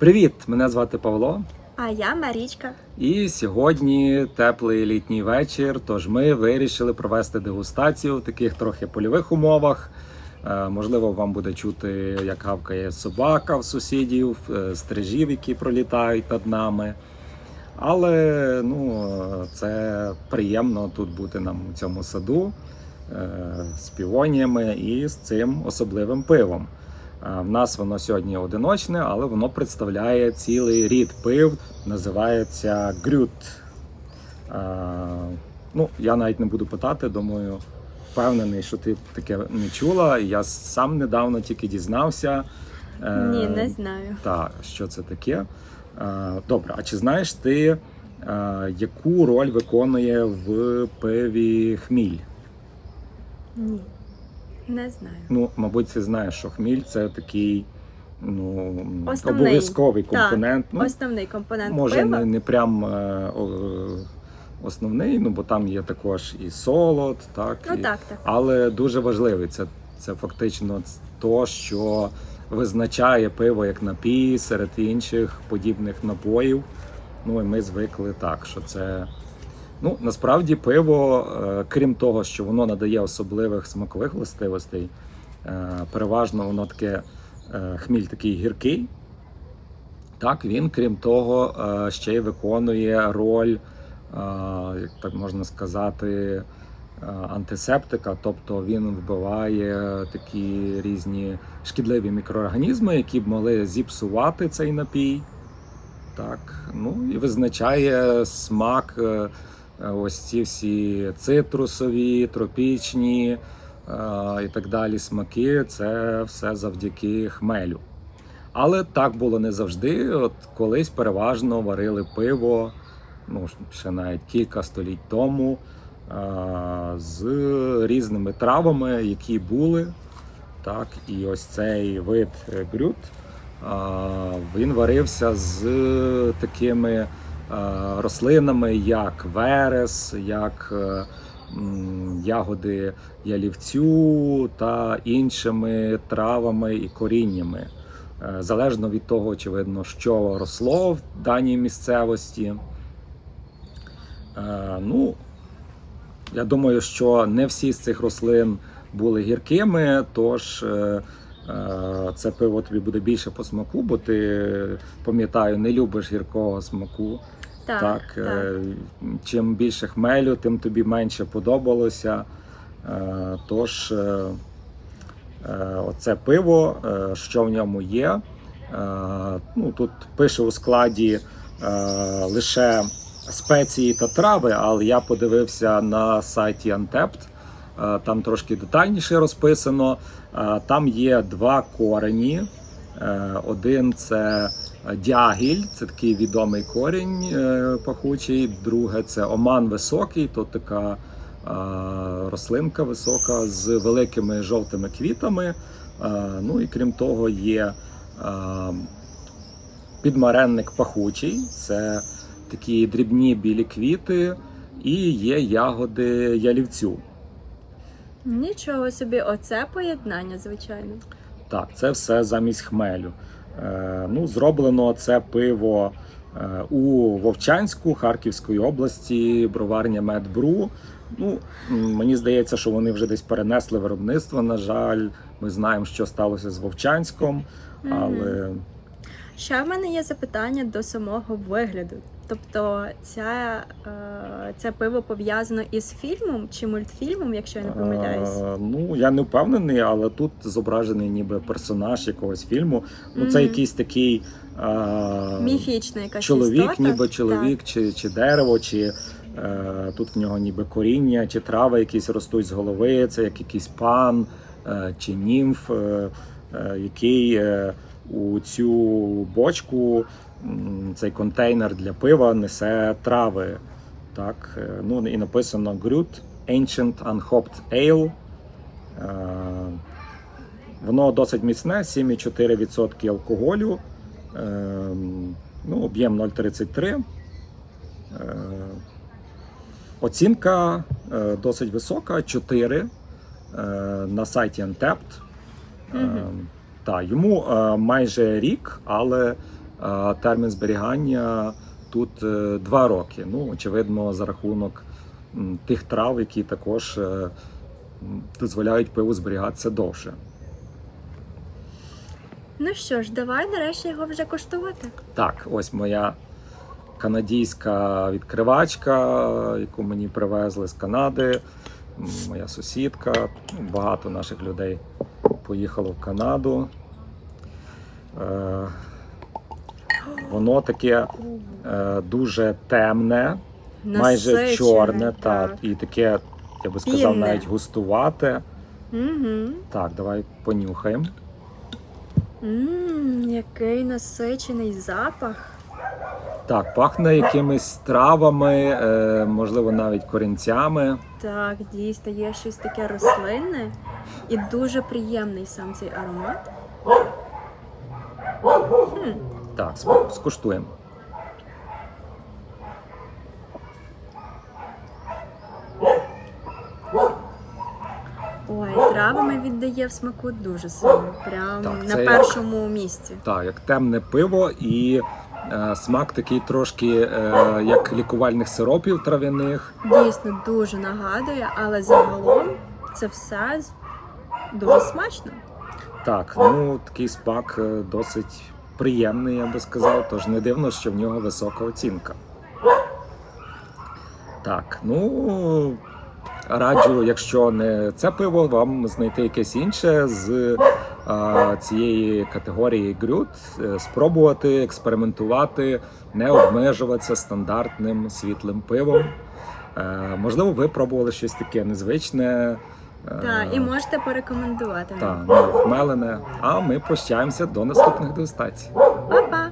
Привіт! Мене звати Павло. А я Марічка. І сьогодні теплий літній вечір. Тож ми вирішили провести дегустацію в таких трохи польових умовах. Е, Можливо, вам буде чути, як гавкає собака в сусідів, е, стрижів, які пролітають над нами. Але ну, це приємно тут бути нам у цьому саду е, з півоніями і з цим особливим пивом. Е, В нас воно сьогодні одиночне, але воно представляє цілий рід пив, називається Грют. Е, Ну, я навіть не буду питати, думаю, впевнений, що ти таке не чула. Я сам недавно тільки дізнався. е, Ні, не знаю. та, що це таке. Добре, а чи знаєш ти, яку роль виконує в пиві хміль? Ні. Не знаю. Ну, мабуть, ти знаєш, що хміль це такий ну, Основний. обов'язковий Так, компонент. ну, Основний компонент може, пива. не, не прям е, о- основний, ну бо там є також і солод, так, Ну і, так, так. але дуже важливий. Це, це фактично то, що визначає пиво як напій серед інших подібних напоїв. Ну і ми звикли так, що це. Ну, насправді пиво, е, крім того, що воно надає особливих смакових властивостей, е, переважно воно таке е, хміль такий гіркий. Так, він, крім того, ще й виконує роль, як так можна сказати, антисептика, тобто він вбиває такі різні шкідливі мікроорганізми, які б могли зіпсувати цей напій. Так, ну і визначає смак. Е, Ось ці всі цитрусові, тропічні е, і так далі смаки. Це все завдяки хмелю. Але так було не завжди. От колись переважно варили пиво, ну ще навіть кілька століть тому, е, з різними травами, які були. Так, і ось цей вид брют, він варився з такими рослинами, як верес, як е, ягоди ялівцю та іншими травами і коріннями. Е, Залежно від того, очевидно, що росло в даній місцевості. Е, Ну, я думаю, що не всі з цих рослин були гіркими, тож е, е, це пиво тобі буде більше по смаку, бо ти, пам'ятаю, не любиш гіркого смаку. Так, Так, так. е, чим більше хмелю, тим тобі менше подобалося. Е, Тож е, оце пиво, що в ньому є. Ну, тут пише у складі лише спеції та трави, але я подивився на сайті. Е, Там трошки детальніше розписано. Там є два корені. Один це дягіль, це такий відомий корінь е, пахучий. Друге це оман високий, то така е, рослинка висока з великими жовтими квітами. Е, Ну і крім того, є підмаренник пахучий, це такі дрібні білі квіти, і є ягоди ялівцю. Нічого собі, оце поєднання, звичайно. Так, це все замість хмелю. Е, ну, зроблено це пиво е, у Вовчанську Харківської області, броварня Медбру. Ну, мені здається, що вони вже десь перенесли виробництво. На жаль, ми знаємо, що сталося з Вовчанськом, але Ще в мене є запитання до самого вигляду. Тобто, ця, е, це пиво пов'язано із фільмом чи мультфільмом, якщо я не помиляюсь. Е, Ну, я не впевнений, але тут зображений ніби персонаж якогось фільму. Ну, це Мгм. якийсь такий. е, Міфічна якась чоловік, істота. ніби чоловік, чи, чи дерево, чи е, тут в нього ніби коріння, чи трави якісь ростуть з голови, це як якийсь пан е, чи німф, е, який е, у цю бочку, цей контейнер для пива несе трави. Так, е, ну і написано Groot Ancient Unhopped Ale. Е, Воно досить міцне, 7,4% алкоголю. Ем, ну, об'єм 0,33. Е, Оцінка е, досить висока 4 е, на сайті Untapped. Е, Мгм. Та, йому е, майже рік, але термін зберігання тут е, два роки. Ну, очевидно, за рахунок тих трав, які також е, дозволяють пиву зберігатися довше. Ну що ж, давай нарешті його вже коштувати. Так, ось моя канадійська відкривачка, яку мені привезли з Канади. Моя сусідка. Багато наших людей поїхало в Канаду. Воно таке е, дуже темне, майже чорне, так. так. і таке, я би сказав, Пінне. навіть густувате. Угу. Так, давай понюхаємо. Ммм, який насичений запах. Так, пахне якимись травами, е, можливо, навіть корінцями. Так, дійсно, є щось таке рослинне і дуже приємний сам цей аромат. Хм, Так, скуштуємо. Ой, травами віддає в смаку дуже сильно. Прям Так, на першому місці. Так, як темне пиво, і е, смак такий трошки е, як лікувальних сиропів трав'яних. Дійсно дуже нагадує, але загалом це все дуже смачно. Так, ну такий смак е, досить приємний, я би сказав. Тож не дивно, що в нього висока оцінка. Так, ну раджу, якщо не це пиво, вам знайти якесь інше з а, цієї категорії грют, е, спробувати експериментувати, не обмежуватися стандартним світлим пивом. Е, можливо, ви пробували щось таке незвичне. Е, Так, і можете порекомендувати та, нам. не хмелене. А ми прощаємося до наступних дегустацій. Па-па!